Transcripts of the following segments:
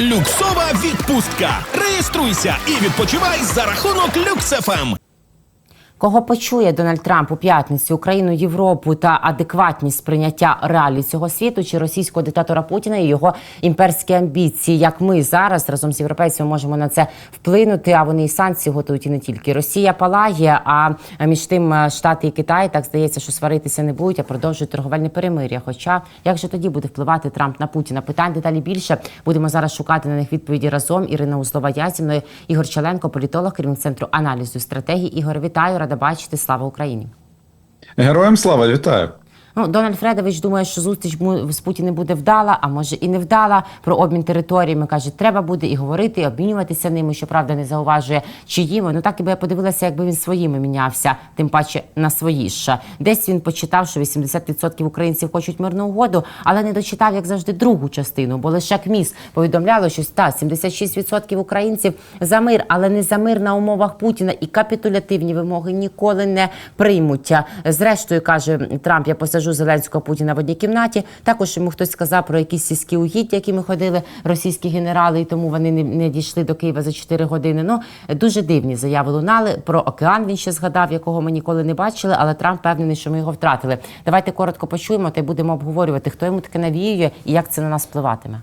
Люксова відпустка. Реєструйся і відпочивай за рахунок Ем. Люксефем. Кого почує Дональд Трамп у п'ятницю Україну, Європу та адекватність сприйняття реалій цього світу чи російського диктатора Путіна і його імперські амбіції? Як ми зараз разом з європейцями можемо на це вплинути? А вони і санкції готують і не тільки Росія палає. А між тим е, Штати і Китай так здається, що сваритися не будуть, а продовжують торговельне перемир'я. Хоча як же тоді буде впливати Трамп на Путіна? Питань деталі більше будемо зараз шукати на них відповіді разом. Ірина Узлова я Ігор Чаленко, політолог, керівник центру аналізу стратегії. Ігор, вітаю, рада бачити. Слава Україні. Героям слава, вітаю. Ну, Дональд Фредович думає, що зустріч з Путіним буде вдала, а може і не вдала. Про обмін територіями каже, треба буде і говорити, і обмінюватися ними. Щоправда, не зауважує чиїми. Ну так і би я подивилася, якби він своїми мінявся, тим паче на свої ж. Десь він почитав, що 80% українців хочуть мирну угоду, але не дочитав, як завжди, другу частину. Бо лише КМІС повідомляло, що та 76% українців за мир, але не за мир на умовах Путіна і капітулятивні вимоги ніколи не приймуть. Зрештою, каже Трамп, я посажу Зеленського Путіна в одній кімнаті. Також йому хтось сказав про якісь сільські угіддя, якими ходили російські генерали, і тому вони не, не дійшли до Києва за 4 години. Ну дуже дивні заяви лунали. Про океан він ще згадав, якого ми ніколи не бачили, але Трамп впевнений, що ми його втратили. Давайте коротко почуємо та й будемо обговорювати, хто йому таке навіює і як це на нас впливатиме.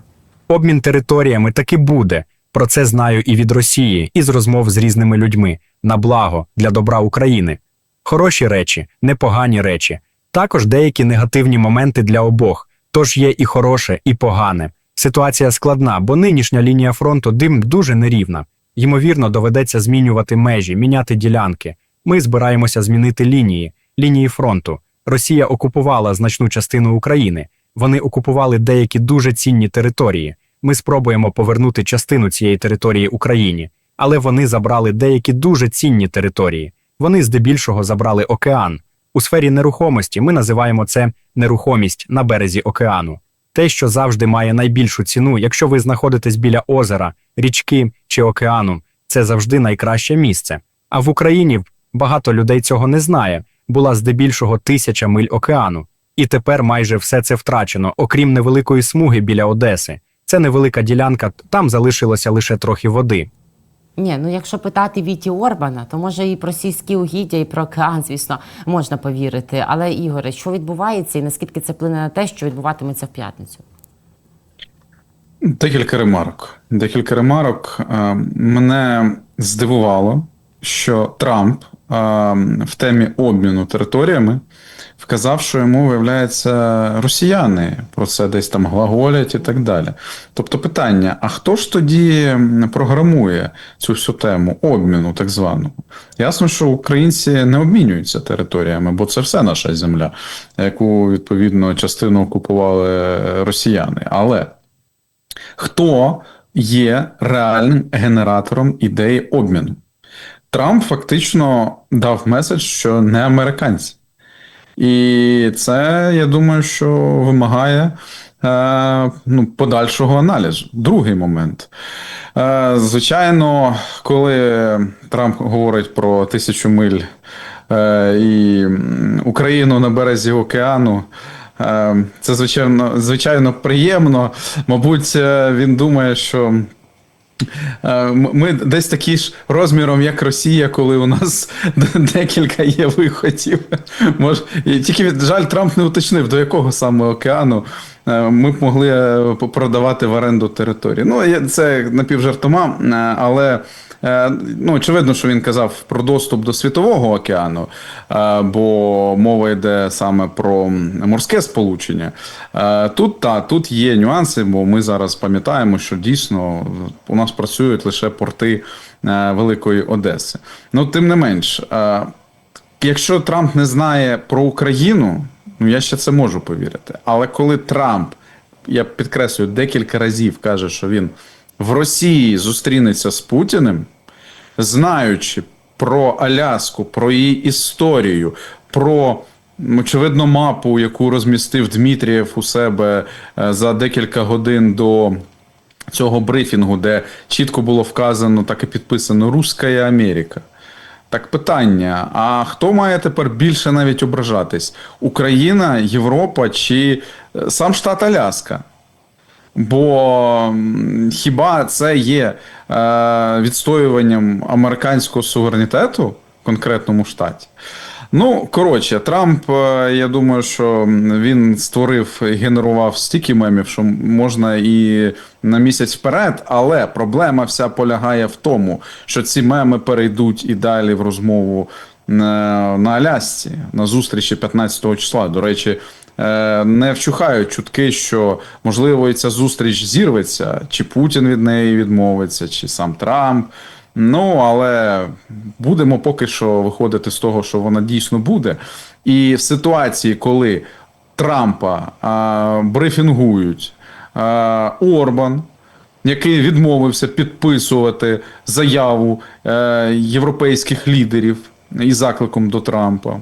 Обмін територіями таки буде. Про це знаю і від Росії, і з розмов з різними людьми на благо для добра України. Хороші речі, непогані речі, також деякі негативні моменти для обох. Тож є і хороше, і погане. Ситуація складна, бо нинішня лінія фронту дим дуже нерівна. Ймовірно, доведеться змінювати межі, міняти ділянки. Ми збираємося змінити лінії, лінії фронту. Росія окупувала значну частину України. Вони окупували деякі дуже цінні території. Ми спробуємо повернути частину цієї території Україні, але вони забрали деякі дуже цінні території. Вони здебільшого забрали океан. У сфері нерухомості ми називаємо це нерухомість на березі океану. Те, що завжди має найбільшу ціну, якщо ви знаходитесь біля озера, річки чи океану, це завжди найкраще місце. А в Україні багато людей цього не знає. Була здебільшого тисяча миль океану. І тепер майже все це втрачено, окрім невеликої смуги біля Одеси. Це невелика ділянка, там залишилося лише трохи води. Ні, ну якщо питати Віті Орбана, то може і про сільські угіддя, і про океан, звісно, можна повірити. Але Ігоре, що відбувається і наскільки це вплине на те, що відбуватиметься в п'ятницю? Декілька ремарок. Декілька ремарок. Е, Мене здивувало, що Трамп е, в темі обміну територіями вказав, що йому виявляється росіяни про це десь там глаголять і так далі. Тобто питання: а хто ж тоді програмує цю всю тему обміну, так званого? Ясно, що українці не обмінюються територіями, бо це все наша земля, яку відповідно частину окупували росіяни. Але хто є реальним генератором ідеї обміну. Трамп фактично дав меседж, що не американці. І це, я думаю, що вимагає е, ну, подальшого аналізу. Другий момент. Е, звичайно, коли Трамп говорить про тисячу миль е, і Україну на березі океану. Е, Це звичайно, звичайно приємно. Мабуть, е, він думає, що ми десь такі ж розміром, як Росія, коли у нас декілька є виходів. Може, тільки жаль, Трамп не уточнив, до якого саме океану е, ми б могли е, продавати в оренду території. Ну, це напівжартома, е, але. Е, Ну, очевидно, що він казав про доступ до світового океану, е, бо мова йде саме про морське сполучення. Е, Тут та тут є нюанси, бо ми зараз пам'ятаємо, що дійсно у нас працюють лише порти Великої Одеси. Ну, тим не менш, якщо Трамп не знає про Україну, ну я ще це можу повірити. Але коли Трамп, я підкреслюю, декілька разів каже, що він в Росії зустрінеться з Путіним, знаючи про Аляску, про її історію, про. Очевидно, мапу, яку розмістив Дмитрієв у себе е, за декілька годин до цього брифінгу, де чітко було вказано, так і підписано Руська Америка. Так питання: а хто має тепер більше навіть ображатись? Україна, Європа чи е, сам штат Аляска? Бо хіба це є е, відстоюванням американського суверенітету в конкретному штаті? Ну, коротше, Трамп, е, я думаю, що він створив і генерував стільки мемів, що можна і на місяць вперед, але проблема вся полягає в тому, що ці меми перейдуть і далі в розмову е, на Алясці на зустрічі 15 числа. До речі, не вчухають чутки, що можливо і ця зустріч зірветься, чи Путін від неї відмовиться, чи сам Трамп. Ну, але будемо поки що виходити з того, що вона дійсно буде. І в ситуації, коли Трампа а, брифінгують а, Орбан, який відмовився підписувати заяву е, європейських лідерів із закликом до Трампа.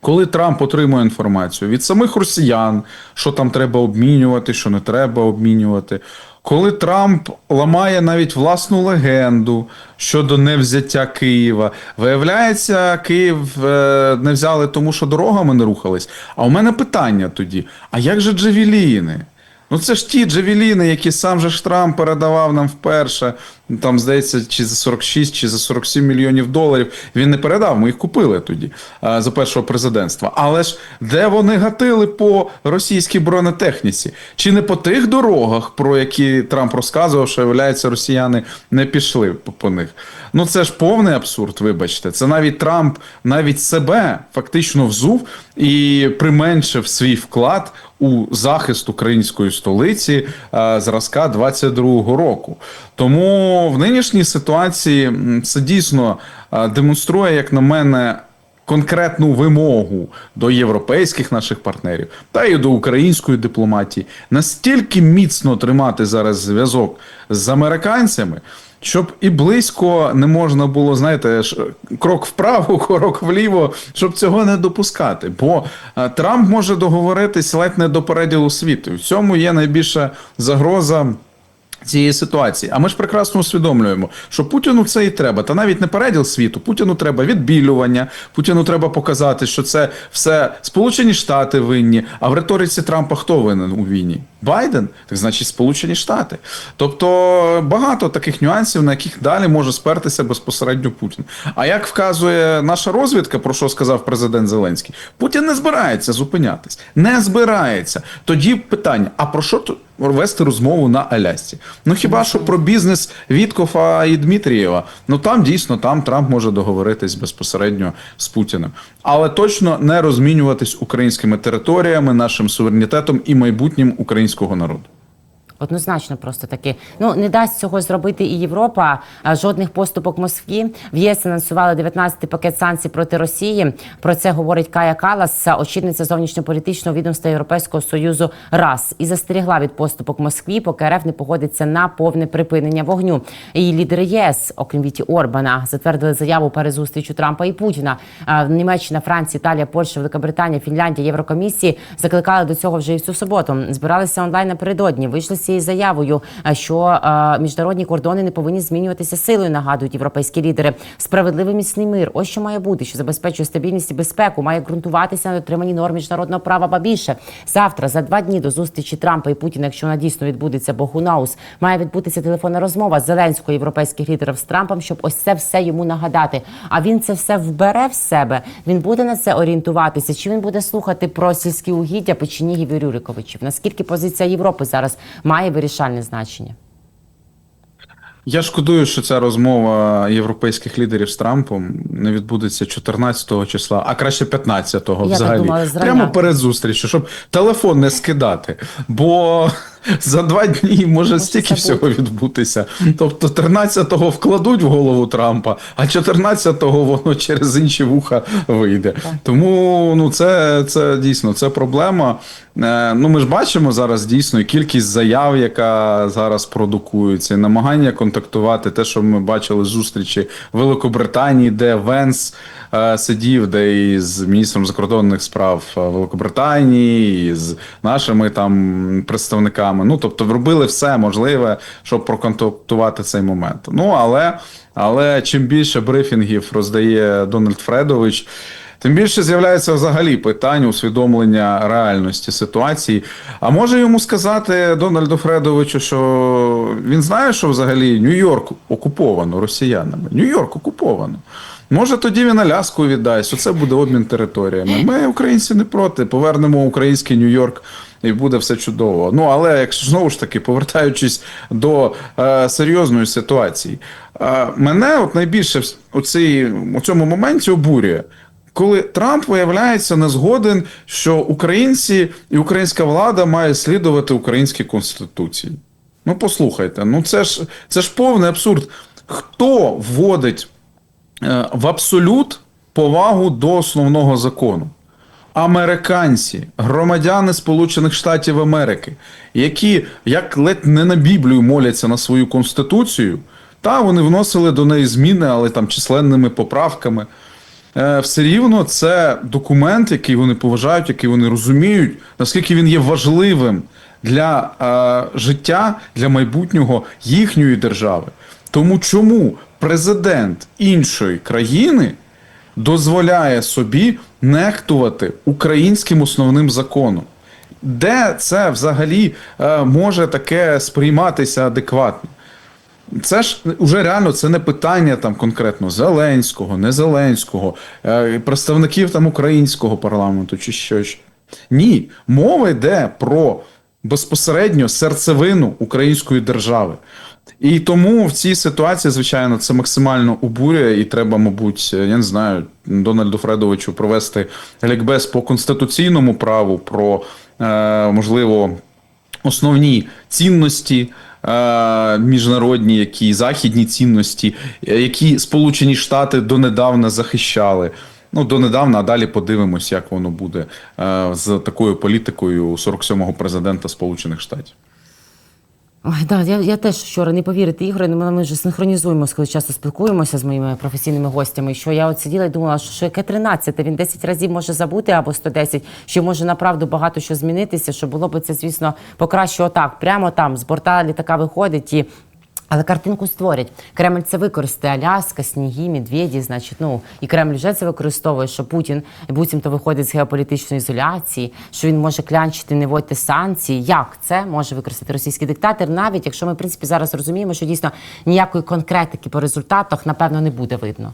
Коли Трамп отримує інформацію від самих росіян, що там треба обмінювати, що не треба обмінювати. Коли Трамп ламає навіть власну легенду щодо невзяття Києва, виявляється, Київ е, не взяли тому, що дорогами не рухались. А у мене питання тоді: а як же Джавеліни? Ну це ж ті джавеліни, які сам же ж Трамп передавав нам вперше. Там, здається, чи за 46, чи за 47 мільйонів доларів. Він не передав, ми їх купили тоді а, за першого президентства. Але ж де вони гатили по російській бронетехніці? Чи не по тих дорогах, про які Трамп розказував, що виявляється, росіяни не пішли по них? Ну це ж повний абсурд, вибачте. Це навіть Трамп навіть себе фактично взув і применшив свій вклад у захист української столиці зразка 22-го року. Тому в нинішній ситуації це дійсно демонструє, як на мене. Конкретну вимогу до європейських наших партнерів та й до української дипломатії настільки міцно тримати зараз зв'язок з американцями, щоб і близько не можна було, знаєте, крок вправо, крок вліво, щоб цього не допускати. Бо е, Трамп може договоритись ледь не до переділу світу. В цьому є найбільша загроза. Цієї ситуації, а ми ж прекрасно усвідомлюємо, що Путіну це і треба. Та навіть не переділ світу. Путіну треба відбілювання. Путіну треба показати, що це все Сполучені Штати винні. А в риториці Трампа хто винен у війні? Байден, так значить, Сполучені Штати. Тобто багато таких нюансів, на яких далі може спертися безпосередньо Путін. А як вказує наша розвідка, про що сказав президент Зеленський, Путін не збирається зупинятись, не збирається. Тоді питання: а про що тут? Вести розмову на Алясці. Ну хіба що про бізнес Віткофа і Дмитрієва? Ну там дійсно там Трамп може договоритись безпосередньо з Путіним, але точно не розмінюватись українськими територіями, нашим суверенітетом і майбутнім українського народу. Однозначно, просто таки. Ну не дасть цього зробити і Європа. Жодних поступок Москві. В ЄС анонсували 19-й пакет санкцій проти Росії. Про це говорить Кая Калас, очільниця зовнішньополітичного відомства Європейського союзу. РАС і застерігла від поступок Москві, поки РФ не погодиться на повне припинення вогню. І лідери ЄС, окрім Віті Орбана, затвердили заяву перед зустрічю Трампа і Путіна. Німеччина, Франція, Італія, Польща, Великобританія, Фінляндія, Єврокомісії закликали до цього вже і в цю суботу. Збиралися онлайн напередодні. Вийшли цією заявою, а, що міжнародні кордони не повинні змінюватися силою. Нагадують європейські лідери. Справедливий міцний мир. Ось що має бути, що забезпечує стабільність і безпеку, має ґрунтуватися на дотриманні норм міжнародного права. Ба більше завтра, за два дні до зустрічі Трампа і Путіна, якщо вона дійсно відбудеться, бо хунаус, має відбутися телефонна розмова Зеленського європейських лідерів з Трампом, щоб ось це все йому нагадати. А він це все вбере в себе. Він буде на це орієнтуватися. Чи він буде слухати про сільські угіддя Печенігів і Рюриковичів? Наскільки позиція Європи зараз має вирішальне значення? Я шкодую, що ця розмова європейських лідерів з Трампом не відбудеться 14 числа, а краще 15-го Я так взагалі. думала. Прямо перед зустрічю, щоб телефон не скидати. Бо за два дні може стільки всього відбутися. Тобто 13-го вкладуть в голову Трампа, а 14-го воно через інші вуха вийде. Тому ну це, це дійсно це проблема. Е, Ну ми ж бачимо зараз дійсно кількість заяв, яка зараз продукується, і намагання контактувати. Те, що ми бачили зустрічі в Великобританії, де Венс е, сидів, де і з міністром закордонних справ е, Великобританії, і з нашими там представниками. Ну тобто, робили все можливе, щоб проконтактувати цей момент. Ну але, але чим більше брифінгів роздає Дональд Фредович. Тим більше з'являється взагалі питання усвідомлення реальності ситуації. А може йому сказати Дональду Фредовичу, що він знає, що взагалі Нью-Йорк окуповано росіянами. Нью-Йорк окуповано. Може, тоді він Аляску віддасть, оце буде обмін територіями. Ми, українці, не проти. Повернемо український Нью-Йорк і буде все чудово. Ну але якщо знову ж таки повертаючись до е, серйозної ситуації, е, мене от найбільше в- у цьому моменті обурює. Коли Трамп виявляється не згоден, що українці і українська влада має слідувати українській конституції. Ну послухайте, ну це ж це ж повний абсурд. Хто вводить е, в абсолют повагу до основного закону? Американці, громадяни Сполучених Штатів Америки, які як ледь не на Біблію моляться на свою конституцію, та вони вносили до неї зміни, але там численними поправками. Е, Все рівно це документ, який вони поважають, який вони розуміють, наскільки він є важливим для е, життя, для майбутнього їхньої держави. Тому чому президент іншої країни дозволяє собі нехтувати українським основним законом. Де це взагалі е, може таке сприйматися адекватно? Це ж уже реально це не питання там конкретно Зеленського, не Зеленського, е, представників там українського парламенту чи щось. Ні, мова йде про безпосередньо серцевину української держави. І тому в цій ситуації, звичайно, це максимально обурює, і треба, мабуть, я не знаю, Дональду Фредовичу провести лікбез по конституційному праву, про е, можливо основні цінності. Е, Міжнародні, які західні цінності, е, які Сполучені Штати донедавна захищали. Ну, донедавна, а далі подивимось, як воно буде е, з такою політикою 47-го президента Сполучених Штатів. Ой, да, я, я теж вчора не повірите, Ігоре, ми, ми вже синхронізуємося, коли часто спілкуємося з моїми професійними гостями. Що я от сиділа і думала, що, що яке 13, він 10 разів може забути або 110, що може направду багато що змінитися, що було б це, звісно, покраще отак. Прямо там з борта літака виходить і. Але картинку створять. Кремль це використає Аляска, сніги, медведі, значить, ну і Кремль вже це використовує, що Путін буцімто виходить з геополітичної ізоляції, що він може клянчити, не вводьте санкції. Як це може використати російський диктатор, навіть якщо ми в принципі зараз розуміємо, що дійсно ніякої конкретики по результатах напевно не буде видно.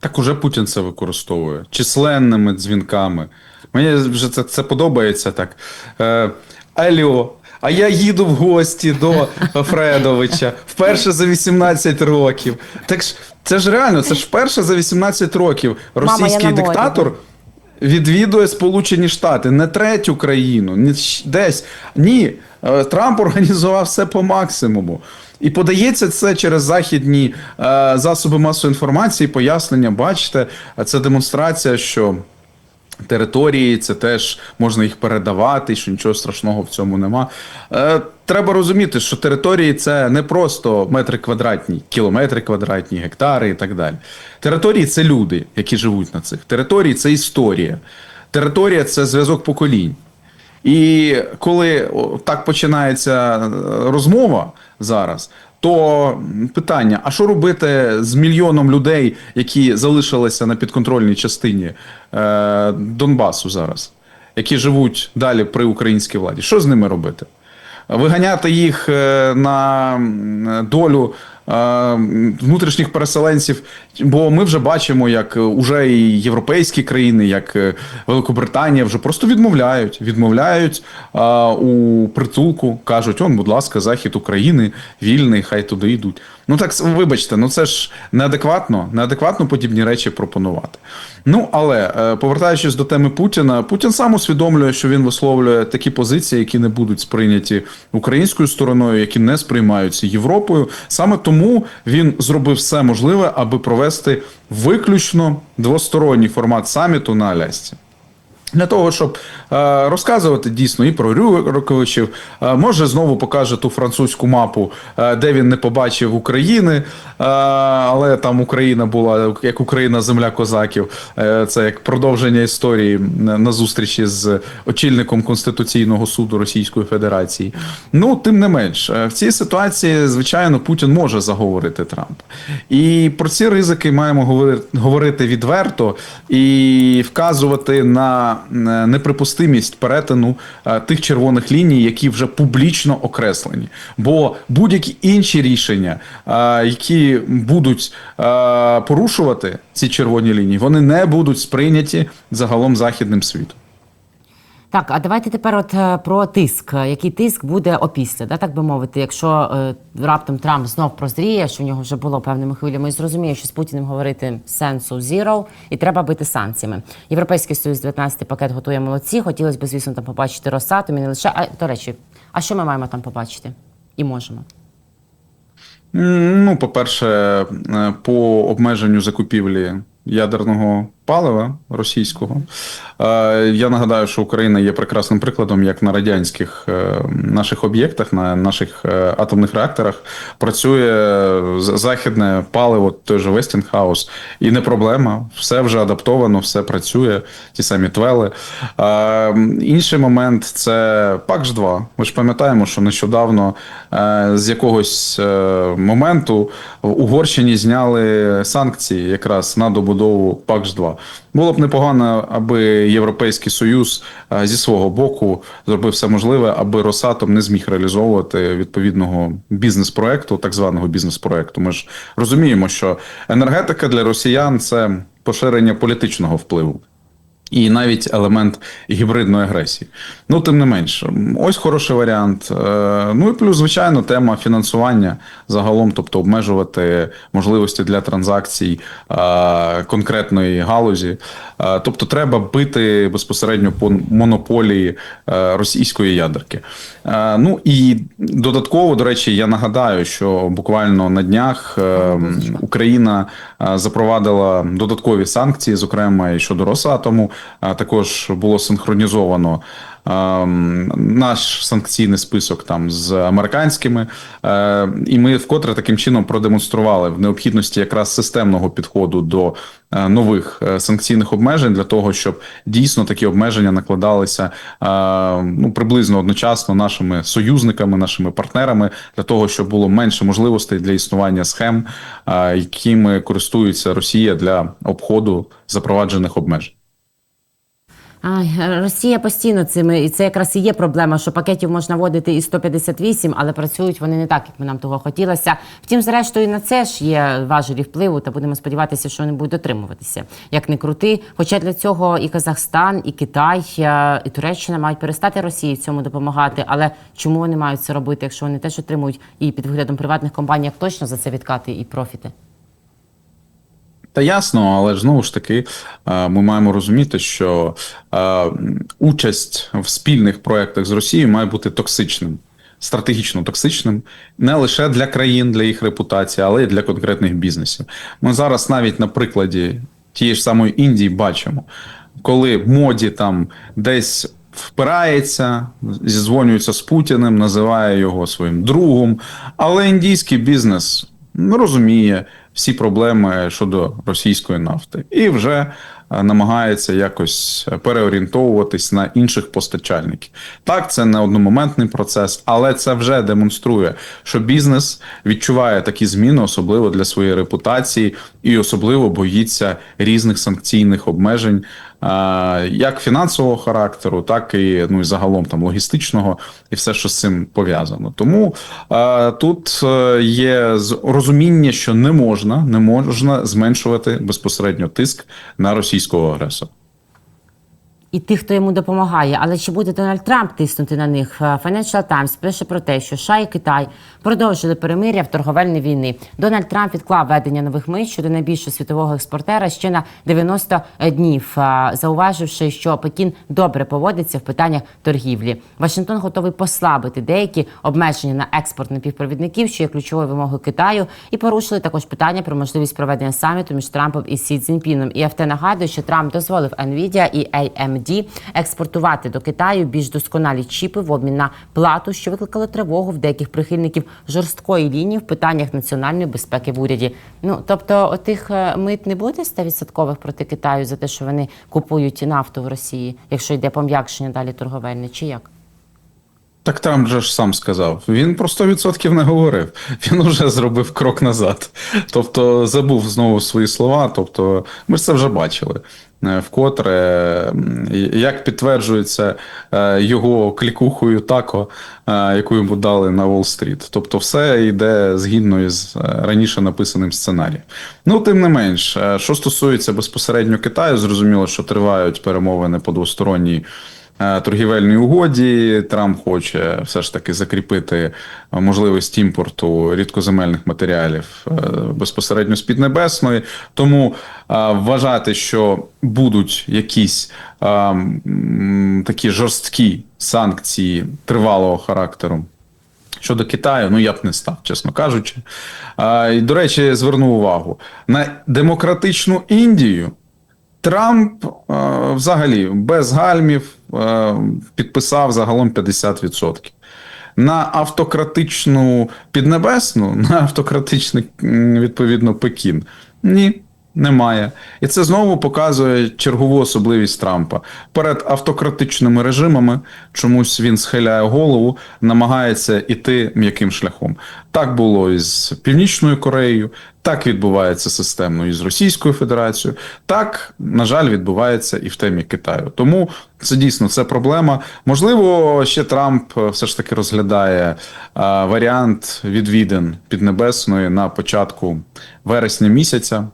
Так уже Путін це використовує численними дзвінками. Мені вже це, це подобається так. Е, Алло, а я їду в гості до Фредовича вперше за 18 років. Так ж це ж реально, це ж вперше за 18 років російський морі, диктатор. Відвідує Сполучені Штати, не третю країну, не десь. Ні, е, Трамп організував все по максимуму. І подається це через західні е, засоби масової інформації, пояснення. Бачите, це демонстрація, що території, це теж можна їх передавати, що нічого страшного в цьому нема. Е, треба розуміти, що території це не просто метри квадратні, кілометри квадратні, гектари і так далі. Території це люди, які живуть на цих. Території це історія. Територія це зв'язок поколінь. І коли так починається е, розмова зараз, то питання: а що робити з мільйоном людей, які залишилися на підконтрольній частині е, Донбасу зараз, які живуть далі при українській владі? Що з ними робити? Виганяти їх е, на долю е, внутрішніх переселенців, бо ми вже бачимо, як уже і європейські країни, як е, Великобританія, вже просто відмовляють. Відмовляють е, у притулку, кажуть: он, будь ласка, захід України вільний, хай туди йдуть. Ну так вибачте, ну це ж неадекватно, неадекватно подібні речі пропонувати. Ну але е, повертаючись до теми Путіна, Путін сам усвідомлює, що він висловлює такі позиції, які не будуть сприйняті українською стороною, які не сприймаються Європою. Саме тому він зробив все можливе, аби провести виключно двосторонній формат саміту на Алясці. Для того, щоб розказувати дійсно і про Рюриковичів, е, може знову покаже ту французьку мапу, е, де він не побачив України, е, але там Україна була як Україна, земля козаків. Е, це як продовження історії на зустрічі з очільником Конституційного суду Російської Федерації. Ну, тим не менш, е, в цій ситуації, звичайно, Путін може заговорити Трампа. І про ці ризики маємо говорити відверто і вказувати на е, неприпустимість перетину е, тих червоних ліній, які вже публічно окреслені. Бо будь-які інші рішення, е, які будуть е, порушувати ці червоні лінії, вони не будуть сприйняті загалом західним світом. Так, а давайте тепер от е, про тиск. Який тиск буде опісля, да, так би мовити, якщо е, раптом Трамп знов прозріє, що в нього вже було певними хвилями, і зрозуміє, що з Путіним говорити сенсу zero, і треба бити санкціями. Європейський союз 19 пакет готує молодці. Хотілося б, звісно, там побачити Росатом і не лише. А до речі, а що ми маємо там побачити? І можемо. Ну, по-перше, е, по обмеженню закупівлі ядерного палива російського. Е, я нагадаю, що Україна є прекрасним прикладом, як на радянських е, наших об'єктах, на наших е, атомних реакторах працює західне паливо, той же Вестінхаус, і не проблема. Все вже адаптовано, все працює, ті самі твели. Інший момент це ПАКЖ-2. Ми ж пам'ятаємо, що нещодавно з якогось моменту в Угорщині зняли санкції якраз на добудову ПАКЖ-2. Було б непогано, аби Європейський Союз е, зі свого боку зробив все можливе, аби Росатом не зміг реалізовувати відповідного бізнес-проекту, так званого бізнес-проекту. Ми ж розуміємо, що енергетика для росіян це поширення політичного впливу. І навіть елемент гібридної агресії. Ну, тим не менш, ось хороший варіант. Е, Ну і плюс, звичайно, тема фінансування загалом, тобто обмежувати можливості для транзакцій е, конкретної галузі. Е, Тобто, треба бити безпосередньо по монополії російської ядерки. Ну і додатково, до речі, я нагадаю, що буквально на днях Україна запровадила додаткові санкції, зокрема і щодо Росатому. Також було синхронізовано наш санкційний список там з американськими, Е, і ми вкотре таким чином продемонстрували в необхідності якраз системного підходу до е, нових е, санкційних обмежень для того, щоб дійсно такі обмеження накладалися ну приблизно одночасно нашими союзниками, нашими партнерами, для того, щоб було менше можливостей для існування схем, якими користується Росія для обходу запроваджених обмежень. Ай, Росія постійно цими, і це якраз і є проблема, що пакетів можна вводити і 158, але працюють вони не так, як би нам того хотілося. Втім, зрештою, на це ж є важелі впливу, та будемо сподіватися, що вони будуть дотримуватися. Як не крути. Хоча для цього і Казахстан, і Китай, е, і Туреччина мають перестати Росії в цьому допомагати. Але чому вони мають це робити, якщо вони теж отримують і під виглядом приватних компаній як точно за це відкати і профіти? Та ясно, але ж знову ж таки е, ми маємо розуміти, що е, участь в спільних проєктах з Росією має бути токсичним, стратегічно токсичним, не лише для країн, для їх репутації, але й для конкретних бізнесів. Ми зараз навіть на прикладі тієї ж самої Індії бачимо, коли моді там десь. Впирається, зізвонюється з Путіним, називає його своїм другом. Але індійський бізнес розуміє всі проблеми щодо російської нафти і вже е, намагається якось переорієнтовуватись на інших постачальників. Так, це не одномоментний процес, але це вже демонструє, що бізнес відчуває такі зміни, особливо для своєї репутації, і особливо боїться різних санкційних обмежень. Як фінансового характеру, так і ну і загалом там логістичного, і все, що з цим пов'язано. Тому тут е, є розуміння, що не можна, не можна зменшувати безпосередньо тиск на російського агресора. і тих, хто йому допомагає. Але чи буде Дональд Трамп тиснути на них? Е, Financial Times пише про те, що США і Китай продовжили перемир'я в торговельній війни. Дональд Трамп відклав ведення нових мит щодо найбільшого світового експортера ще на 90 днів, зауваживши, що Пекін добре поводиться в питаннях торгівлі. Вашингтон готовий послабити деякі обмеження на експорт напівпровідників, що є ключовою вимогою Китаю, і порушили також питання про можливість проведення саміту між Трампом і Сі Цзіньпіном. І ФТ нагадує, що Трамп дозволив Nvidia і AMD експортувати до Китаю більш досконалі чіпи в обмін на плату, що викликало тривогу в деяких прихильників жорсткої лінії в питаннях національної безпеки в уряді. Ну тобто, отих е, мит не буде 100% проти Китаю за те, що вони купують нафту в Росії, якщо йде пом'якшення далі торговельне, чи як? Так Трамп же ж сам сказав. Він про 100% не говорив. Він уже зробив крок назад. Тобто забув знову свої слова. Тобто, ми ж це вже бачили. Е, Вкотре, як підтверджується е, його клікухою тако, е, яку йому дали на Уолл-стріт. Тобто, все йде згідно із раніше написаним сценарієм. Ну, тим не менш, що стосується безпосередньо Китаю, зрозуміло, що тривають перемовини по двосторонній торгівельній угоді. Трамп хоче все ж таки закріпити е, можливість імпорту рідкоземельних матеріалів е, безпосередньо з Піднебесної. Тому е, вважати, що будуть якісь е, такі жорсткі санкції тривалого характеру. Щодо Китаю, ну я б не став, чесно кажучи. А, і, до речі, зверну увагу на демократичну Індію. Трамп е, взагалі без гальмів е, підписав загалом 50%. На автократичну Піднебесну, на автократичний відповідно Пекін. Ні, немає. І це знову показує чергову особливість Трампа. Перед автократичними режимами чомусь він схиляє голову, намагається іти м'яким шляхом. Так було із Північною Кореєю, так відбувається системно із Російською Федерацією. Так, на жаль, відбувається і в темі Китаю. Тому це дійсно це проблема. Можливо, ще Трамп все ж таки розглядає е, варіант відвідин Піднебесної на початку вересня місяця.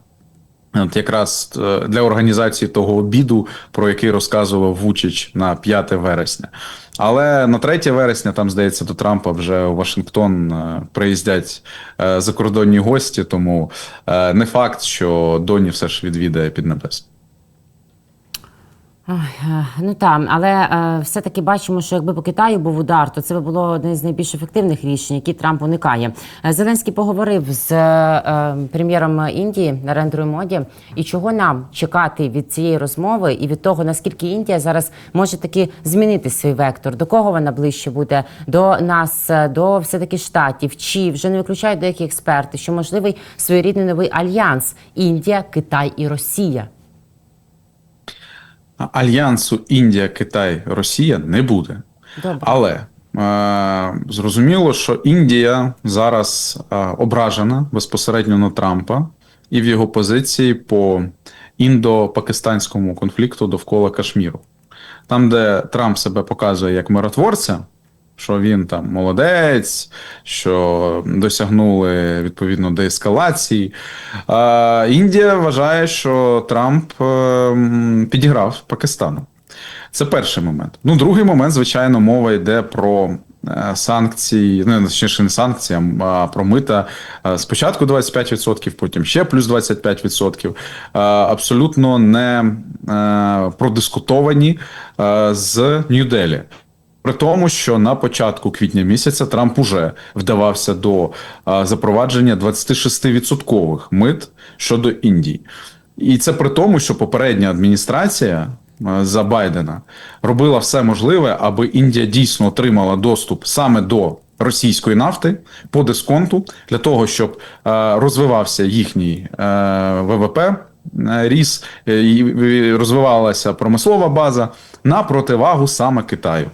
От якраз е, для організації того обіду, про який розказував Вучич на 5 вересня. Але на 3 вересня, там, здається, до Трампа вже у Вашингтон е, приїздять е, закордонні гості, тому не факт, що Доні все ж відвідає Піднебесну. Е, ну так, але е, все-таки бачимо, що якби по Китаю був удар, то це би було одне з найбільш ефективних рішень, які Трамп уникає. Е, Зеленський поговорив з прем'єром Індії Нарендрою Моді, і чого нам чекати від цієї розмови і від того, наскільки Індія зараз може таки змінити свій вектор, до кого вона ближче буде, до нас, до все таки штатів, чи вже не виключають деякі експерти, що можливий своєрідний новий альянс Індія, Китай і Росія. Альянсу Індія, Китай, Росія не буде. Добре. Але е, зрозуміло, що Індія зараз е, ображена безпосередньо на Трампа і в його позиції по індо-пакистанському конфлікту довкола Кашміру. Там, де Трамп себе показує як миротворця, що він там молодець, що досягнули відповідно деескалації. А Індія вважає, що Трамп е, підіграв Пакистану. Це перший момент. Ну, другий момент, звичайно, мова йде про е, санкції, ну, точніше, не санкції, а про мита. Е, Спочатку 25%, потім ще плюс 25%. Е, Абсолютно не е, продискутовані е, з Нью-Делі. При тому, що на початку квітня місяця Трамп уже вдавався до а, запровадження 26% мит щодо Індії. І це при тому, що попередня адміністрація а, за Байдена робила все можливе, аби Індія дійсно отримала доступ саме до російської нафти по дисконту для того, щоб е, розвивався їхній е, ВВП, е, ріс е, і розвивалася промислова база на противагу саме Китаю.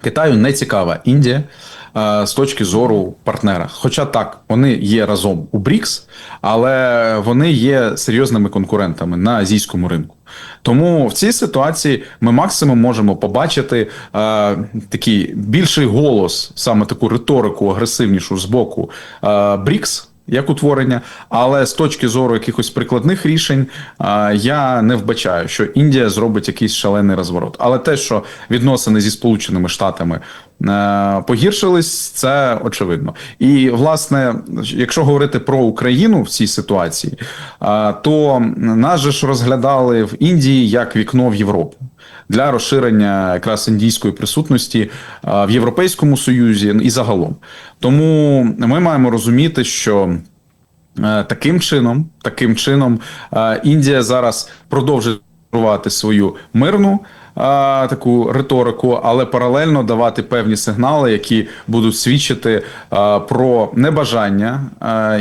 Китаю не цікава Індія е, з точки зору партнера. Хоча так, вони є разом у БРІКС, але вони є серйозними конкурентами на азійському ринку. Тому в цій ситуації ми максимум можемо побачити е, такий більший голос, саме таку риторику агресивнішу з боку е, БРІКС. Як утворення, але з точки зору якихось прикладних рішень я не вбачаю, що Індія зробить якийсь шалений розворот. Але те, що відносини зі Сполученими Штатами е, погіршились, це очевидно. І власне, якщо говорити про Україну в цій ситуації, то нас же ж розглядали в Індії як вікно в Європу для розширення якраз індійської присутності в Європейському Союзі і загалом. Тому ми маємо розуміти, що. Е, Таким чином, таким чином, е, Індія зараз продовжує свою мирну таку риторику, але паралельно давати певні сигнали, які будуть свідчити про небажання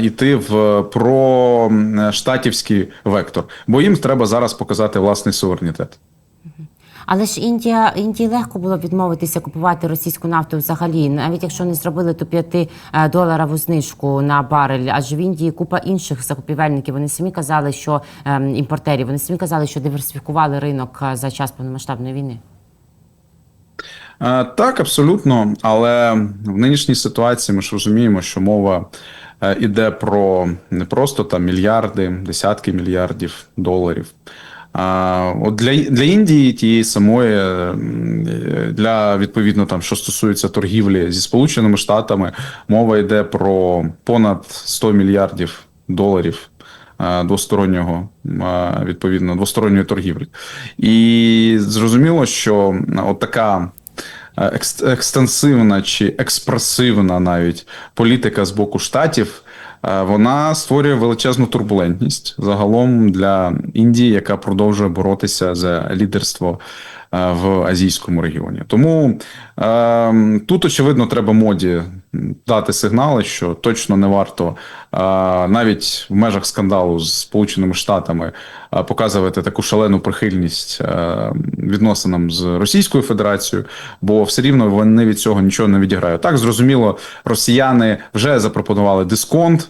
йти в про штатівський вектор, бо їм треба зараз показати власний суверенітет. Але ж Індія Індії легко було відмовитися купувати російську нафту взагалі, навіть якщо не зробили ту 5 доларову знижку на барель. Адже в Індії купа інших закупівельників. Вони самі казали, що ем, імпортерів вони самі казали, що диверсифікували ринок е, за час повномасштабної війни. Е, Так, абсолютно. Але в нинішній ситуації ми ж розуміємо, що мова е, іде про не просто там мільярди, десятки мільярдів доларів. А от для, для Індії тієї самої, для відповідно там, що стосується торгівлі зі Сполученими Штатами, мова йде про понад 100 мільярдів доларів двостороннього відповідно двосторонньої торгівлі. І зрозуміло, що от така е, екстенсивна чи експресивна навіть політика з боку штатів. Е, Вона створює величезну турбулентність загалом для Індії, яка продовжує боротися за лідерство в азійському регіоні. Тому е, тут очевидно треба моді дати сигнали, що точно не варто е, навіть в межах скандалу з Сполученими Штатами е, показувати таку шалену прихильність е, відносинам з Російською Федерацією, бо все рівно вони від цього нічого не відіграють. Так зрозуміло, росіяни вже запропонували дисконт.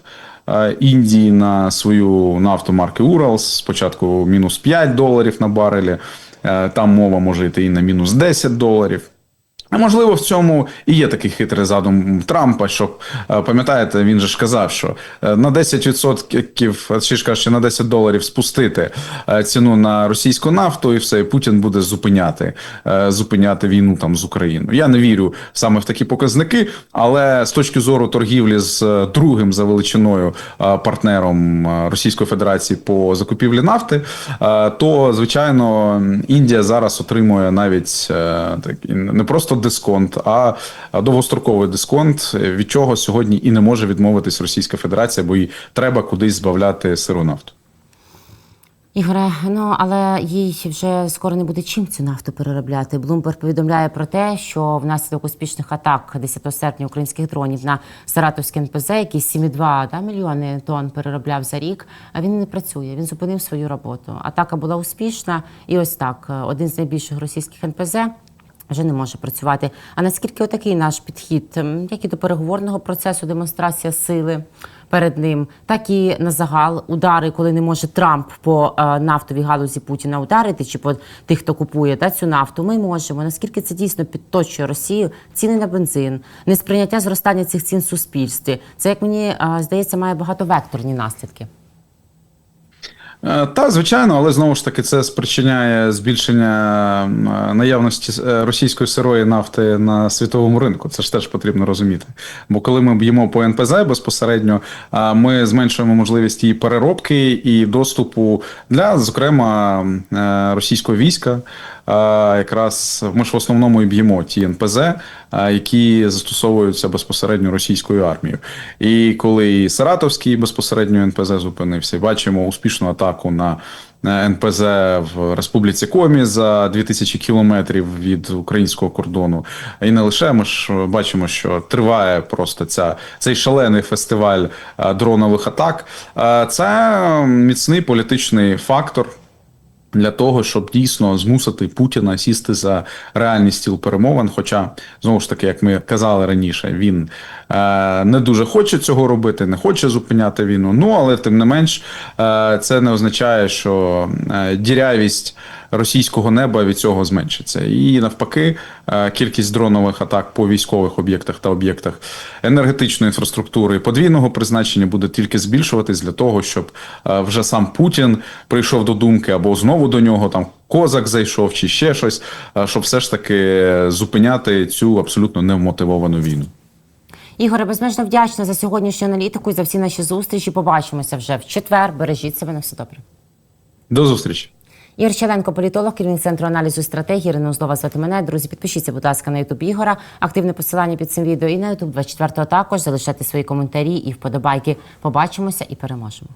е, Індії на свою нафту марки Уралс спочатку мінус 5 доларів на барелі. Е, Там мова може йти і на мінус 10 доларів. Можливо, в цьому і є такий хитрий задум Трампа, щоб е, пам'ятаєте, він же ж казав, що е, на 10%, чи ж кажучи, на 10 доларів спустити е, ціну на російську нафту, і все, і Путін буде зупиняти, зупиняти війну там з Україною. Я не вірю саме в такі показники, але з точки зору торгівлі з другим за величиною партнером Російської Федерації по закупівлі нафти, то звичайно Індія зараз отримує навіть так не просто дисконт, а довгостроковий дисконт, від чого сьогодні і не може відмовитись Російська Федерація, бо їй треба кудись збавляти сиру нафту. Ігоре, ну але їй вже скоро не буде чим цю нафту переробляти. Блумберг повідомляє про те, що внаслідок успішних атак 10 серпня українських дронів на Саратовський НПЗ, який 7,2 да, мільйони тонн переробляв за рік. А він не працює. Він зупинив свою роботу. Атака була успішна, і ось так один з найбільших російських НПЗ. Вже не може працювати. А наскільки отакий наш підхід, як і до переговорного процесу, демонстрація сили перед ним, так і на загал удари, коли не може Трамп по е, нафтовій галузі Путіна ударити, чи по тих, хто купує та, цю нафту, ми можемо. Наскільки це дійсно підточує Росію, ціни на бензин, несприйняття зростання цих цін в суспільстві. Це, як мені е, здається, має багатовекторні наслідки. Е, Та, звичайно, але знову ж таки це спричиняє збільшення е, наявності е, російської сирої нафти на світовому ринку. Це ж теж потрібно розуміти. Бо коли ми б'ємо по НПЗ безпосередньо, ми зменшуємо можливість її переробки і доступу для, зокрема, російського війська. Якраз ми ж в основному і б'ємо ті НПЗ, які застосовуються безпосередньо російською армією. І коли і Саратовський безпосередньо НПЗ зупинився, і бачимо успішну атаку на НПЗ в Республіці Комі за 2000 кілометрів від українського кордону. І не лише ми ж бачимо, що триває просто ця цей шалений фестиваль дронових атак. Це міцний політичний фактор для того, щоб дійсно змусити Путіна сісти за реальний стіл перемовин. Хоча знову ж таки, як ми казали раніше, він е, не дуже хоче цього робити, не хоче зупиняти війну. Ну але тим не менш, е, це не означає, що е, дірявість російського неба від цього зменшиться. І навпаки, е, кількість дронових атак по військових об'єктах та об'єктах енергетичної інфраструктури подвійного призначення буде тільки збільшуватись для того, щоб е, вже сам Путін прийшов до думки або знову до нього там. Козак зайшов чи ще щось, е, щоб все ж таки зупиняти цю абсолютно невмотивовану війну. Ігоре, безмежно вдячна за сьогоднішню аналітику і за всі наші зустрічі. Побачимося вже в четвер. Бережіть себе на все добре. До зустрічі. Ігор Челенко, політолог, керівник центру аналізу стратегії. Ірина Узлова звати мене. Друзі, підпишіться, будь ласка, на Ютуб Ігора. Активне посилання під цим відео і на Ютуб 24 також. Залишайте свої коментарі і вподобайки. Побачимося і переможемо.